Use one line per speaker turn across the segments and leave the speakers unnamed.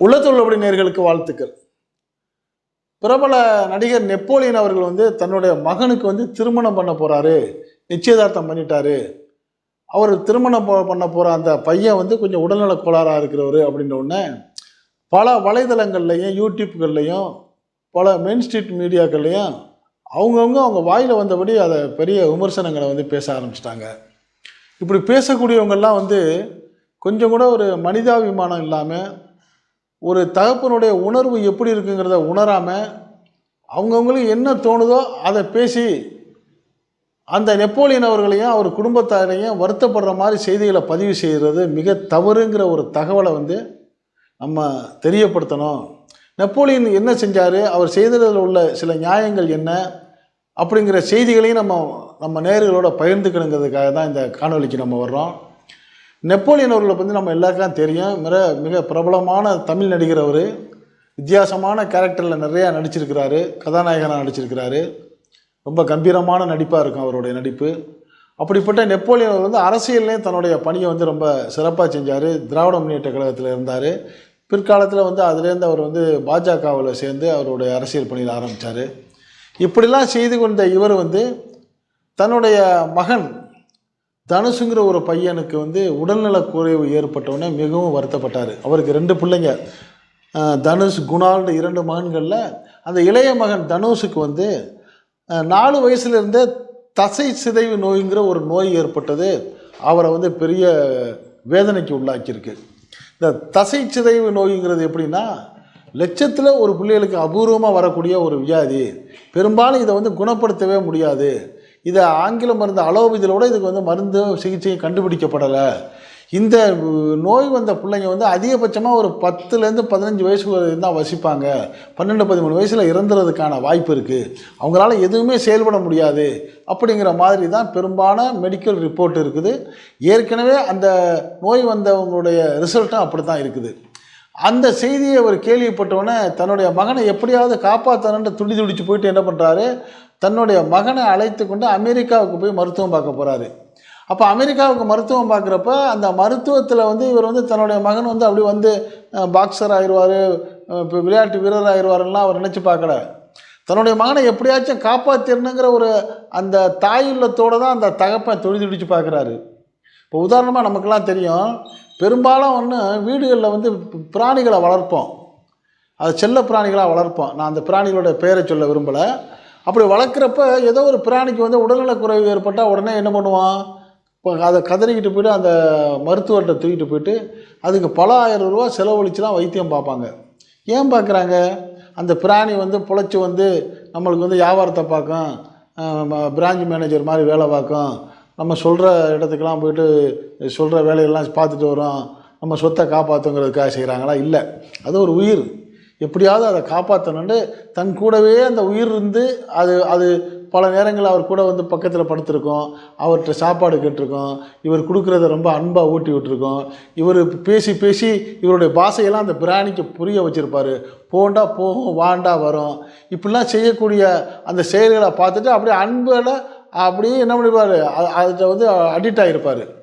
உள்ளத்துள்ளபடி நேர்களுக்கு வாழ்த்துக்கள். பிரபல நடிகர் நெப்போலியன் அவர்கள் வந்து தன்னுடைய மகனுக்கு வந்து திருமணம் பண்ண போறாரு. நிச்சயதார்த்தம் பண்ணிட்டாரு. அவர் திருமணம் பண்ண போற அந்த பையன் வந்து கொஞ்சம் உடல்நல கோளாறா இருக்கிறவர் அப்படின்ற உடனே பல வலைதளங்கள்லையும் யூடியூப்கள்லையும் பல மெயின் ஸ்ட்ரீட் மீடியாக்கள்லையும் அவங்கவுங்க அவங்க வாயில் வந்தபடி அதை பெரிய விமர்சனங்களை வந்து பேச ஆரம்பிச்சிட்டாங்க. இப்படி பேசக்கூடியவங்கெல்லாம் வந்து கொஞ்சம் கூட ஒரு மனிதாபிமானம் இல்லாமல் ஒரு தகப்பனுடைய உணர்வு எப்படி இருக்குங்கிறத உணராமல் அவங்கவுங்களுக்கு என்ன தோணுதோ அதை பேசி அந்த நெப்போலியன் அவர்களையும் அவர் குடும்பத்தாரையும் வருத்தப்படுற மாதிரி செய்திகளை பதிவு செய்கிறது மிக தவறுங்கிற ஒரு தகவலை வந்து நம்ம தெரியப்படுத்தணும். நெப்போலியன் என்ன செஞ்சார்? அவர் செய்ததில் உள்ள சில நியாயங்கள் என்ன? அப்படிங்கிற செய்திகளையும் நம்ம நம்ம நேர்களோட பகிர்ந்துக்கணுங்கிறதுக்காக தான் இந்த காணொளிக்கு நம்ம வர்றோம். நெப்போலியன் அவர்களை பற்றி நம்ம எல்லாருக்கும் தெரியும். மிக மிக பிரபலமான தமிழ் நடிகர் அவர். வித்தியாசமான கேரக்டரில் நிறையா நடிச்சிருக்கிறாரு. கதாநாயகனாக நடிச்சிருக்கிறாரு. ரொம்ப கம்பீரமான நடிப்பாக இருக்கும் அவருடைய நடிப்பு. அப்படிப்பட்ட நெப்போலியன் அவர் வந்து அரசியல்லையும் தன்னுடைய பணியை வந்து ரொம்ப சிறப்பாக செஞ்சார். திராவிட முன்னேற்ற கழகத்தில் இருந்தார். பிற்காலத்தில் வந்து அதுலேருந்து அவர் வந்து பாஜகவில் சேர்ந்து அவருடைய அரசியல் பணியில் ஆரம்பித்தார் இப்படிலாம் செய்து கொண்ட இவர் வந்து தன்னுடைய மகன் தனுஷுங்கிற ஒரு பையனுக்கு வந்து உடல்நலக் குறைவு ஏற்பட்டவுடனே மிகவும் வருத்தப்பட்டார். அவருக்கு ரெண்டு பிள்ளைங்க. தனுஷ் குணால்னு இரண்டு மகன்களில் அந்த இளைய மகன் தனுஷுக்கு வந்து நாலு வயசுலேருந்தே தசை சிதைவு நோய்ங்கிற ஒரு நோய் ஏற்பட்டது. அவரை வந்து பெரிய வேதனைக்கு உள்ளாக்கியிருக்கு. இந்த தசை சிதைவு நோய்ங்கிறது எப்படின்னா லட்சத்தில் ஒரு பிள்ளைகளுக்கு அபூர்வமாக வரக்கூடிய ஒரு வியாதி. பெரும்பாலும் இதை வந்து குணப்படுத்தவே முடியாது. இதை ஆங்கில மருந்து அலோபதியிலோட இதுக்கு வந்து மருந்து சிகிச்சையும் கண்டுபிடிக்கப்படலை. இந்த நோய் வந்த பிள்ளைங்க வந்து அதிகபட்சமாக ஒரு பத்துலேருந்து பதினஞ்சு வயசு தான் வசிப்பாங்க. பன்னெண்டு பதிமூணு வயசில் இறந்துறதுக்கான வாய்ப்பு இருக்குது அவங்களால எதுவுமே செயல்பட முடியாது. அப்படிங்கிற மாதிரி தான் பெரும்பான மெடிக்கல் ரிப்போர்ட் இருக்குது. ஏற்கனவே அந்த நோய் வந்தவங்களுடைய ரிசல்ட்டும் அப்படி தான் இருக்குது. அந்த செய்தியை அவர் கேள்விப்பட்டவுடனே தன்னுடைய மகனை எப்படியாவது காப்பாற்றணுன்ட்டு துடி துடிச்சு போயிட்டு என்ன பண்ணுறாரு தன்னுடைய மகனை அழைத்து கொண்டு அமெரிக்காவுக்கு போய் மருத்துவம் பார்க்க போகிறாரு அப்போ அமெரிக்காவுக்கு மருத்துவம் பார்க்குறப்ப அந்த மருத்துவத்தில் வந்து இவர் வந்து தன்னுடைய மகன் வந்து அப்படி வந்து பாக்ஸர் ஆயிடுவார் இப்போ விளையாட்டு வீரர் ஆயிடுவாருலாம் அவர் நினச்சி பார்க்கல. தன்னுடைய மகனை எப்படியாச்சும் காப்பாற்றிடணுங்கிற ஒரு அந்த தாயுள்ளத்தோடு தான் அந்த தகப்பன் தொழில் பிடிச்சு பார்க்குறாரு. இப்போ உதாரணமாக நமக்கெல்லாம் தெரியும் பெரும்பாலும் ஒன்று வீடுகளில் வந்து பிராணிகளை வளர்ப்போம். அது செல்ல பிராணிகளாக வளர்ப்போம். நான் அந்த பிராணிகளோட பெயரை சொல்ல விரும்பலை. அப்படி வளர்க்குறப்ப ஏதோ ஒரு பிராணிக்கு வந்து உடல்நலக்குறைவு ஏற்பட்டால் உடனே என்ன பண்ணுவான்? இப்போ அதை கதறிக்கிட்டு போயிட்டு அந்த மருத்துவர்கிட்ட தூக்கிட்டு போயிட்டு அதுக்கு பல ஆயிரம் ரூபா செலவழிச்சுலாம் வைத்தியம் பார்ப்பாங்க. ஏன் பார்க்குறாங்க? அந்த பிராணி வந்து பொழைச்சி வந்து நம்மளுக்கு வந்து வியாபாரத்தை பார்க்கும். பிரான்ச் மேனேஜர் மாதிரி வேலை பார்க்கும். நம்ம சொல்கிற இடத்துக்கெல்லாம் போயிட்டு சொல்கிற வேலையெல்லாம் பார்த்துட்டு வரோம். நம்ம சொத்தை காப்பாற்றுங்கிறதுக்காக செய்கிறாங்களா இல்லை. அது ஒரு உயிர். எப்படியாவது அதை காப்பாற்றணும்னு தன் கூடவே அந்த உயிர் இருந்து அது அது பல நேரங்களில் அவர் கூட வந்து பக்கத்தில் படுத்திருக்கோம். அவர்கிட்ட சாப்பாடு கேட்டிருக்கோம். இவர் கொடுக்குறத ரொம்ப அன்பாக ஊட்டி விட்டுருக்கோம். இவர் பேசி பேசி இவருடைய பாஷையெல்லாம் அந்த பிராணிக்கு புரிய வச்சுருப்பார். போண்டா போகும் வாண்டா வரும். இப்படிலாம் செய்யக்கூடிய அந்த செயல்களை பார்த்துட்டு அப்படியே அன்பில் அப்படியே என்ன பண்ணிருப்பார் அதில் வந்து அடிக்ட் ஆகிருப்பார்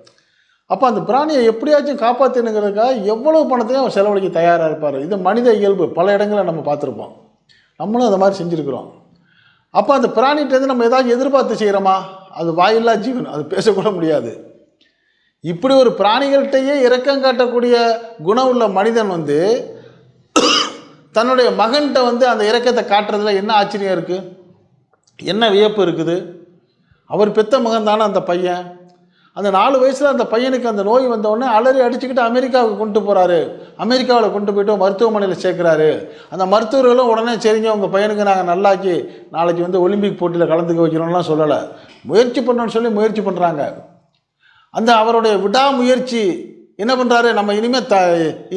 அப்போ அந்த பிராணியை எப்படியாச்சும் காப்பாற்றணுங்கிறதுக்காக எவ்வளவு பணத்தையும் அவர் செலவழிக்க தயாராக இருப்பார்? இது மனித இயல்பு. பல இடங்களில் நம்ம பார்த்துருப்போம். நம்மளும் அந்த மாதிரி செஞ்சுருக்குறோம். அப்போ அந்த பிராணிகிட்டேருந்து நம்ம ஏதாச்சும் எதிர்பார்த்து செய்கிறோமா அது வாயில்லா ஜீவன். அது பேசக்கூட முடியாது. இப்படி ஒரு பிராணிகள்கிட்டயே இரக்கம் காட்டக்கூடிய குணம் உள்ள மனிதன் வந்து தன்னுடைய மகன்கிட்ட வந்து அந்த இரக்கத்தை காட்டுறதுல என்ன ஆச்சரியம் இருக்குது என்ன வியப்பு இருக்குது? அவர் பெத்த மகன் தானே அந்த பையன்? அந்த நாலு வயசில் அந்த பையனுக்கு அந்த நோய் வந்தவுடனே அலறி அடிச்சுக்கிட்டு அமெரிக்காவுக்கு கொண்டு போகிறாரு அமெரிக்காவில் கொண்டு போய்ட்டு மருத்துவமனையில் சேர்க்குறாரு. அந்த மருத்துவர்களும் உடனே சரிங்க உங்கள் பையனுக்கு நாங்கள் நல்லாக்கி நாளைக்கு வந்து ஒலிம்பிக் போட்டியில் கலந்துக்க வைக்கணும்லாம் சொல்லலை. முயற்சி பண்ணணும்னு சொல்லி முயற்சி பண்ணுறாங்க அந்த அவருடைய விடாமுயற்சி என்ன பண்ணுறாரு நம்ம இனிமேல் த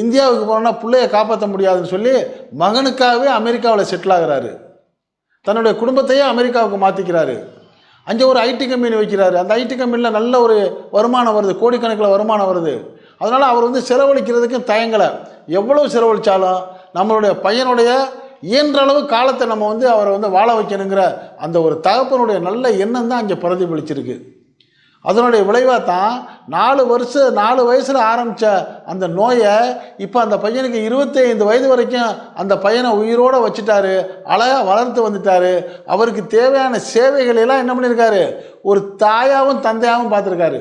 இந்தியாவுக்கு போனோம்னா பிள்ளைய காப்பாற்ற முடியாதுன்னு சொல்லி மகனுக்காகவே அமெரிக்காவில் செட்டில் ஆகிறாரு. தன்னுடைய குடும்பத்தையே அமெரிக்காவுக்கு மாற்றிக்கிறாரு அங்கே ஒரு ஐடி கம்பெனி வைக்கிறாரு. அந்த ஐடி கம்பெனியில் நல்ல ஒரு வருமானம் வருது. கோடிக்கணக்கில் வருமானம் வருது. அதனால் அவர் வந்து செலவழிக்கிறதுக்கு தயங்கலை. எவ்வளோ செலவழித்தாலும் நம்மளுடைய பையனுடைய இயன்ற அளவு காலத்தை நம்ம வந்து அவரை வந்து வாழ வைக்கணுங்கிற அந்த ஒரு தகப்பனுடைய நல்ல எண்ணம் தான் அங்கே பிரதிபலிச்சிருக்கு. அதனுடைய விளைவாக தான் நாலு வருஷம் நாலு வயசில் ஆரம்பித்த அந்த நோயை இப்போ அந்த பையனுக்கு இருபத்தைந்து வயது வரைக்கும் அந்த பையனை உயிரோடு வச்சுட்டாரு அழகாக வளர்த்து வந்துட்டாரு. அவருக்கு தேவையான சேவைகளை எல்லாம் என்ன பண்ணியிருக்காரு ஒரு தாயாகவும் தந்தையாகவும் பார்த்துருக்காரு.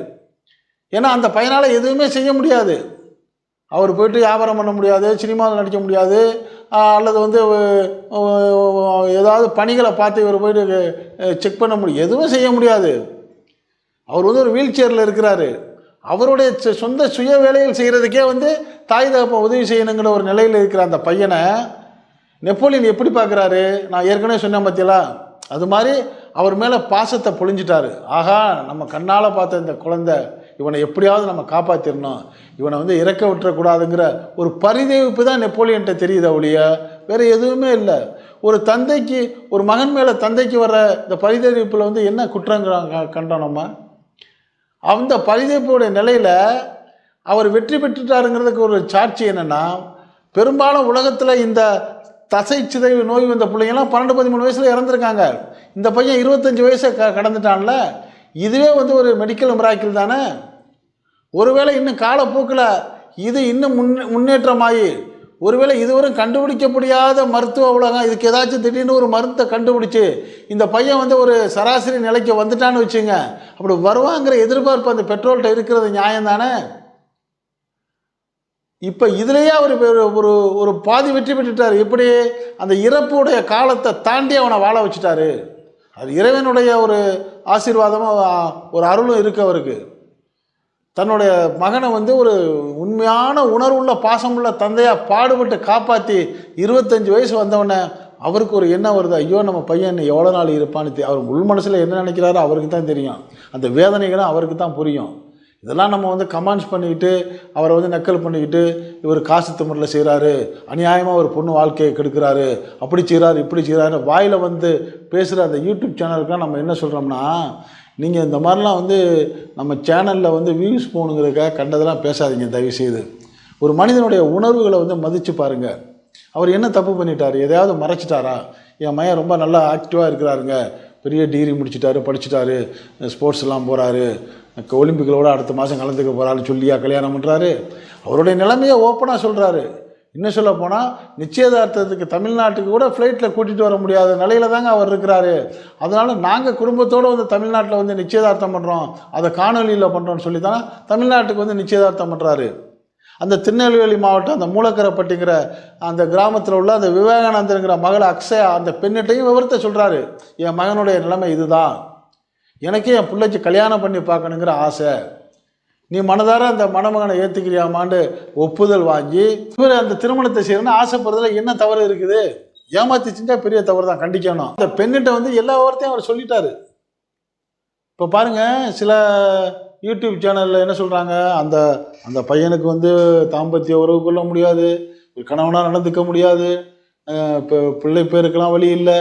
ஏன்னா அந்த பையனால் எதுவுமே செய்ய முடியாது. அவர் போயிட்டு வியாபாரம் பண்ண முடியாது சினிமாவில் நடிக்க முடியாது. அல்லது வந்து ஏதாவது பணிகளை பார்த்து இவர் போயிட்டு செக் பண்ண முடியும் எதுவும் செய்ய முடியாது. அவர் வந்து ஒரு வீல் சேரில் இருக்கிறாரு. அவருடைய சொந்த சுய வேலைகள் செய்கிறதுக்கே வந்து தாய் தகப்பன் உதவி செய்யணுங்கிற ஒரு நிலையில் இருக்கிற அந்த பையனை நெப்போலியன் எப்படி பார்க்குறாரு? நான் ஏற்கனவே சொன்னேன் பார்த்தீங்களா அது மாதிரி அவர் மேலே பாசத்தை பொழிஞ்சிட்டாரு. ஆகா நம்ம கண்ணால் பார்த்த இந்த குழந்தை இவனை எப்படியாவது நம்ம காப்பாற்றிடணும் இவனை வந்து இறக்க விட்டுறக்கூடாதுங்கிற ஒரு பரிதவிப்பு தான் நெப்போலியன்ட்ட தெரியுது ஒழிய வேறு எதுவுமே இல்லை. ஒரு தந்தைக்கு ஒரு மகன் மேலே தந்தைக்கு வர இந்த பரிதவிப்பில் வந்து என்ன குற்றங்கிறாங்க கண்டோம் நம்ம அந்த பரிதவிப்புடைய நிலையில் அவர் வெற்றி பெற்றுட்டாருங்கிறதுக்கு ஒரு சாட்சி என்னென்னா பெரும்பாலும் உலகத்தில் இந்த தசை சிதைவு நோய் வந்த பிள்ளைங்கலாம் பன்னெண்டு பதிமூணு வயசில் இறந்துருக்காங்க. இந்த பையன் இருபத்தஞ்சி வயசை க கடந்துட்டான்ல. இதுவே வந்து ஒரு மெடிக்கல் மிராக்கில் தானே? ஒருவேளை இன்னும் காலப்போக்கில் இது இன்னும் முன் முன்னேற்றமாகி ஒருவேளை இதுவரை கண்டுபிடிக்க முடியாத மருத்துவ உலகம் இதுக்கு ஏதாச்சும் திடீர்னு ஒரு மருந்தை கண்டுபிடிச்சி இந்த பையன் வந்து ஒரு சராசரி நிலைக்கு வந்துட்டான்னு வச்சுங்க அப்படி வருவாங்கிற எதிர்பார்ப்பு அந்த பெட்ரோல்கிட்ட இருக்கிறது நியாயம் தானே இப்போ இதுலேயே அவர் ஒரு- ஒரு பாதி வெற்றி பெற்றுட்டார். எப்படி? அந்த இறப்புடைய காலத்தை தாண்டி அவனை வாழ வச்சுட்டாரு. அது இறைவனுடைய ஒரு ஆசீர்வாதமும் ஒரு அருளும் இருக்கு அவருக்கு. தன்னுடைய மகனை வந்து ஒரு உண்மையான உணர்வுள்ள பாசமுள்ள தந்தையாக பாடுபட்டு காப்பாற்றி இருபத்தஞ்சி வயசு வந்தவொடனே அவருக்கு ஒரு என்ன வருது. ஐயோ நம்ம பையன் எவ்வளோ நாள் இருப்பான்னு அவர் உள் மனசில் என்ன நினைக்கிறாரோ அவருக்கு தான் தெரியும். அந்த வேதனைகளும் அவருக்கு தான் புரியும். இதெல்லாம் நம்ம வந்து கமெண்ட்ஸ் பண்ணிக்கிட்டு அவரை வந்து நக்கல் பண்ணிக்கிட்டு இவர் காசு திமுறையில் செய்கிறாரு அநியாயமாக ஒரு பொண்ணு வாழ்க்கையை கெடுக்கிறாரு அப்படி செய்கிறாரு இப்படி செய்கிறாரு வாயில் வந்து பேசுகிற அந்த யூடியூப் சேனலுக்கெலாம் நம்ம என்ன சொல்கிறோம்னா நீங்கள் இந்த மாதிரிலாம் வந்து நம்ம சேனலில் வந்து வியூஸ் போகணுங்கிறதுக்காக கண்டதெல்லாம் பேசாதீங்க தயவுசெய்து. ஒரு மனிதனுடைய உணர்வுகளை வந்து மதித்து பாருங்கள் அவர் என்ன தப்பு பண்ணிட்டார்? எதையாவது மறைச்சிட்டாரா? என் மையன் ரொம்ப நல்லா ஆக்டிவாக இருக்கிறாருங்க. பெரிய டிகிரி முடிச்சிட்டாரு படிச்சிட்டாரு. ஸ்போர்ட்ஸ்லாம் போகிறாரு போகிறாரு ஒலிம்பிக்களோட அடுத்த மாதம் கலந்துக்க போகிறாருன்னு சொல்லியா கல்யாணம் பண்ணுறாரு அவருடைய நிலைமையை ஓப்பனாக சொல்கிறாரு இன்னும் சொல்ல போனால் நிச்சயதார்த்தத்துக்கு தமிழ்நாட்டுக்கு கூட ஃப்ளைட்டில் கூட்டிகிட்டு வர முடியாத நிலையில தாங்க அவர் இருக்கிறாரு. அதனால் நாங்கள் குடும்பத்தோடு வந்து தமிழ்நாட்டில் வந்து நிச்சயதார்த்தம் பண்ணுறோம் அதை காணொலியில் பண்ணுறோம்னு சொல்லி தான் தமிழ்நாட்டுக்கு வந்து நிச்சயதார்த்தம் பண்ணுறாரு அந்த திருநெல்வேலி மாவட்டம் அந்த மூலக்கரைப்பட்டிங்கிற அந்த கிராமத்தில் உள்ள அந்த விவேகானந்தருங்கிற மகளை அக்ஷயா அந்த பெண்ணிட்டையும் விவரத்தை சொல்கிறாரு என் மகனுடைய நிலைமை இதுதான். எனக்கே என் பிள்ளைக்கு கல்யாணம் பண்ணி பார்க்கணுங்கிற ஆசை. நீ மனதார அந்த மணமகனை ஏற்றுக்கிறியாமான்னு ஒப்புதல் வாங்கி இவர் அந்த திருமணத்தை செய்யணும்னு ஆசைப்படுறதுல என்ன தவறு இருக்குது? ஏமாத்தி செஞ்சால் பெரிய தவறு தான் கண்டிக்கணும். அந்த பெண்ணிட்ட வந்து எல்லா வார்த்தையும் அவர் சொல்லிட்டாரு. இப்போ பாருங்க சில யூடியூப் சேனலில் என்ன சொல்கிறாங்க அந்த அந்த பையனுக்கு வந்து தாம்பத்திய உறவு கொள்ள முடியாது ஒரு கணவனாக நடந்துக்க முடியாது இப்போ பிள்ளை பேருக்கெல்லாம் வழி இல்லை.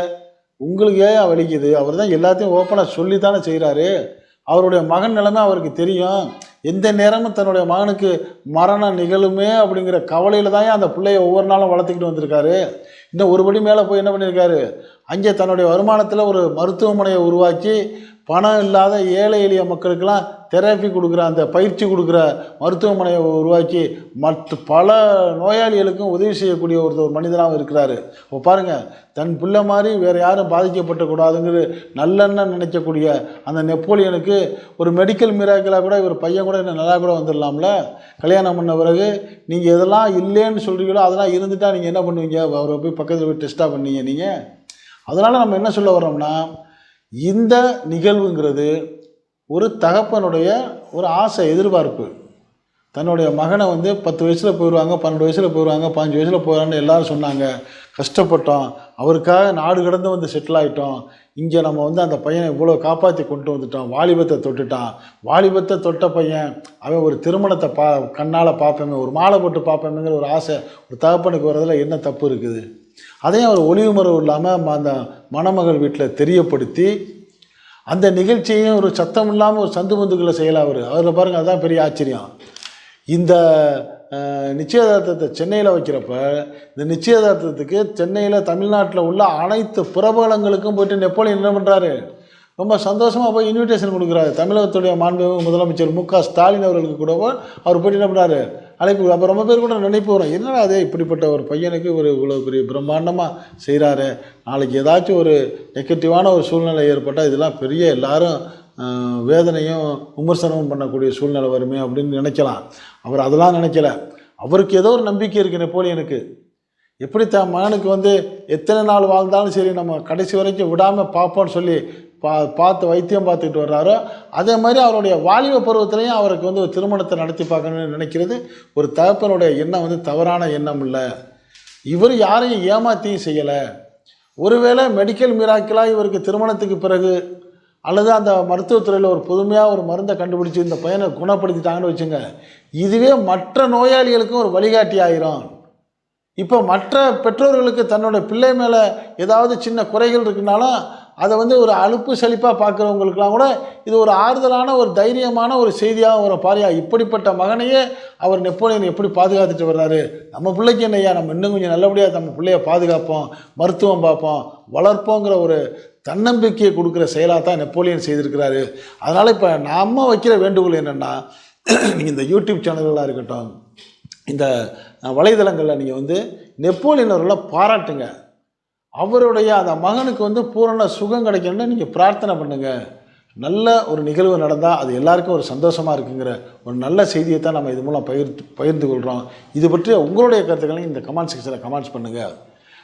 உங்களுக்கு ஏன் வலிக்குது? அவர் தான் எல்லாத்தையும் ஓப்பனாக சொல்லி தானே செய்கிறாரு அவருடைய மகன் நிலைமை அவருக்கு தெரியும். எந்த நேரமும் தன்னுடைய மகனுக்கு மரணம் நிகழுமே அப்படிங்கிற கவலையில் தான் அந்த பிள்ளைய ஒவ்வொரு நாளும் வளர்த்துக்கிட்டு வந்திருக்காரு? இன்னும் ஒருபடி மேலே போய் என்ன பண்ணியிருக்காரு? அங்கே தன்னுடைய வருமானத்தில் ஒரு மருத்துவமனையை உருவாக்கி பணம் இல்லாத ஏழை எளிய மக்களுக்கெல்லாம் தெரப்பி கொடுக்குற அந்த பயிற்சி கொடுக்குற மருத்துவமனையை உருவாக்கி மற்ற பல நோயாளிகளுக்கும் உதவி செய்யக்கூடிய ஒரு ஒரு மனிதனாகவும் இருக்கிறாரு. இப்போ பாருங்கள் தன் பிள்ளை மாதிரி வேறு யாரும் பாதிக்கப்பட்டக்கூடாதுங்கிற நல்லெண்ணம் நினைக்கக்கூடிய அந்த நெப்போலியனுக்கு ஒரு மெடிக்கல் மிராக்கலாக கூட இவர் பையன் கூட இன்னும் நல்லா கூட வந்துடலாம்ல? கல்யாணம் பண்ண பிறகு நீங்கள் எதெல்லாம் இல்லைன்னு சொல்கிறீங்களோ அதெல்லாம் இருந்துட்டால் நீங்கள் என்ன பண்ணுவீங்க? அவரை போய் பக்கத்தில் போய் டெஸ்ட்டாக பண்ணீங்க நீங்கள் அதனால் நம்ம என்ன சொல்ல வரோம்னா இந்த நிகழ்வுங்கிறது ஒரு தகப்பனுடைய ஒரு ஆசை எதிர்பார்ப்பு. தன்னுடைய மகனை வந்து பத்து வயசில் போயிடுவாங்க பன்னெண்டு வயசில் போயிடுவாங்க பாஞ்சு வயசில் போயிடுவான்னு எல்லோரும் சொன்னாங்க. கஷ்டப்பட்டோம். அவருக்காக நாடு கடந்து வந்து செட்டில் ஆகிட்டோம் இங்கே நம்ம வந்து அந்த பையனை இவ்வளோ காப்பாற்றி கொண்டு வந்துட்டோம். வாலிபத்தை தொட்டுட்டான். வாலிபத்தை தொட்ட பையன் அவன் ஒரு திருமணத்தை பா கண்ணால் பார்ப்பேமே ஒரு மாலை போட்டு பார்ப்பேமேங்கிற ஒரு ஆசை ஒரு தகப்பனுக்கு வரதில் என்ன தப்பு இருக்குது? அதையும் அவர் ஒளிவு இல்லாமல் அந்த மணமகள் வீட்டில் தெரியப்படுத்தி அந்த நிகழ்ச்சியும் ஒரு சத்தம் இல்லாமல் ஒரு சந்து பந்துக்குள்ளே செய்யலாம் அவர். அதில் பாருங்கள் அதுதான் பெரிய ஆச்சரியம். இந்த நிச்சயதார்த்தத்தை சென்னையில் வைக்கிறப்ப இந்த நிச்சயதார்த்தத்துக்கு சென்னையில் தமிழ்நாட்டில் உள்ள அனைத்து பிரபலங்களுக்கும் போயிட்டு நெப்போலியன் என்ன பண்ணுறாரு ரொம்ப சந்தோஷமாக போய் இன்விடேஷன் கொடுக்குறாரு. தமிழகத்துடைய மாண்பு முதலமைச்சர் மு க ஸ்டாலின் அவர்களுக்கு கூட அவர் போயிட்டு என்ன பண்ணுறாரு அழைப்பு அப்போ ரொம்ப பேர் கூட நினைப்பு வரும் என்னடா அது இப்படிப்பட்ட ஒரு பையனுக்கு ஒரு இவ்வளோ பெரிய பிரம்மாண்டமாக செய்கிறாரு நாளைக்கு ஏதாச்சும் ஒரு நெகட்டிவான ஒரு சூழ்நிலை ஏற்பட்டால் இதெல்லாம் பெரிய எல்லாரும் வேதனையும் விமர்சனமும் பண்ணக்கூடிய சூழ்நிலை வருமே அப்படின்னு நினைக்கலாம். அவர் அதெல்லாம் நினைக்கல. அவருக்கு ஏதோ ஒரு நம்பிக்கை இருக்குது நெப்போலியனுக்கு. எப்படி தன் மகனுக்கு வந்து எத்தனை நாள் வாழ்ந்தாலும் சரி நம்ம கடைசி வரைக்கும் விடாமல் பார்ப்போம்னு சொல்லி பா பார்த்து வைத்தியம் பார்த்துக்கிட்டு வர்றாரோ அதே மாதிரி அவருடைய வாலிப பருவத்திலையும் அவருக்கு வந்து ஒரு திருமணத்தை நடத்தி பார்க்கணும்னு நினைக்கிறது. ஒரு தகப்பனுடைய எண்ணம் வந்து தவறான எண்ணம் இல்லை. இவர் யாரையும் ஏமாத்தியும் செய்யலை. ஒருவேளை மெடிக்கல் மிராக்கிளாக இவருக்கு திருமணத்துக்கு பிறகு அல்லது அந்த மருத்துவத்துறையில் ஒரு புதுமையாக ஒரு மருந்தை கண்டுபிடிச்சி இந்த பையனை குணப்படுத்திட்டாங்கன்னு வச்சுங்க இதுவே மற்ற நோயாளிகளுக்கும் ஒரு வழிகாட்டி ஆயிரும். இப்போ மற்ற பெற்றோர்களுக்கு தன்னோட பிள்ளை மேலே ஏதாவது சின்ன குறைகள் இருக்குனாலும் அதை வந்து ஒரு அலுப்பு செழிப்பாக பார்க்குறவங்களுக்குலாம் கூட இது ஒரு ஆறுதலான ஒரு தைரியமான ஒரு செய்தியாக ஒரு பாரியா இப்படிப்பட்ட மகனையே அவர் நெப்போலியன் எப்படி பாதுகாத்துட்டு வர்றாரு? நம்ம பிள்ளைக்கு என்னையா நம்ம இன்னும் கொஞ்சம் நல்லபடியாக நம்ம பிள்ளைய பாதுகாப்போம் மருத்துவம் பார்ப்போம் வளர்ப்போங்கிற ஒரு தன்னம்பிக்கையை கொடுக்குற செயலாக தான் நெப்போலியன் செய்திருக்கிறாரு. அதனால் இப்போ நாம் வைக்கிற வேண்டுகோள் என்னென்னா நீங்கள் இந்த யூடியூப் சேனல்களாக இருக்கட்டும் இந்த வலைதளங்களில் நீங்கள் வந்து நெப்போலியன் அவர்களை பாராட்டுங்க. அவருடைய அந்த மகனுக்கு வந்து பூரண சுகம் கிடைக்கணும்னு நீங்கள் பிரார்த்தனை பண்ணுங்கள் நல்ல ஒரு நிகழ்வு நடந்தால் அது எல்லாருக்கும் ஒரு சந்தோஷமாக இருக்குங்கிற ஒரு நல்ல செய்தியை தான் நம்ம இது மூலம் பகிர்ந்து பகிர்ந்து கொள்கிறோம் இது பற்றி உங்களுடைய கருத்துக்களையும் இந்த கமெண்ட் செக்ஷனில் கமெண்ட்ஸ் பண்ணுங்கள்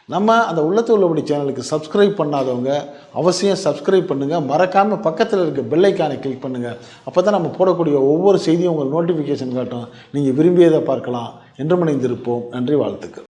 நம்ம அந்த உள்ளத்து உள்ளபடி சேனலுக்கு சப்ஸ்கிரைப் பண்ணாதவங்க அவசியம் சப்ஸ்கிரைப் பண்ணுங்கள் மறக்காமல் பக்கத்தில் இருக்க பெல்லைக்கானை கிளிக் பண்ணுங்கள் அப்போ தான் நம்ம போடக்கூடிய ஒவ்வொரு செய்தியும் உங்களுக்கு நோட்டிஃபிகேஷன் காட்டும். நீங்கள் விரும்பியதை பார்க்கலாம். என்று இணைந்திருப்போம். நன்றி வாழ்த்துக்கள்.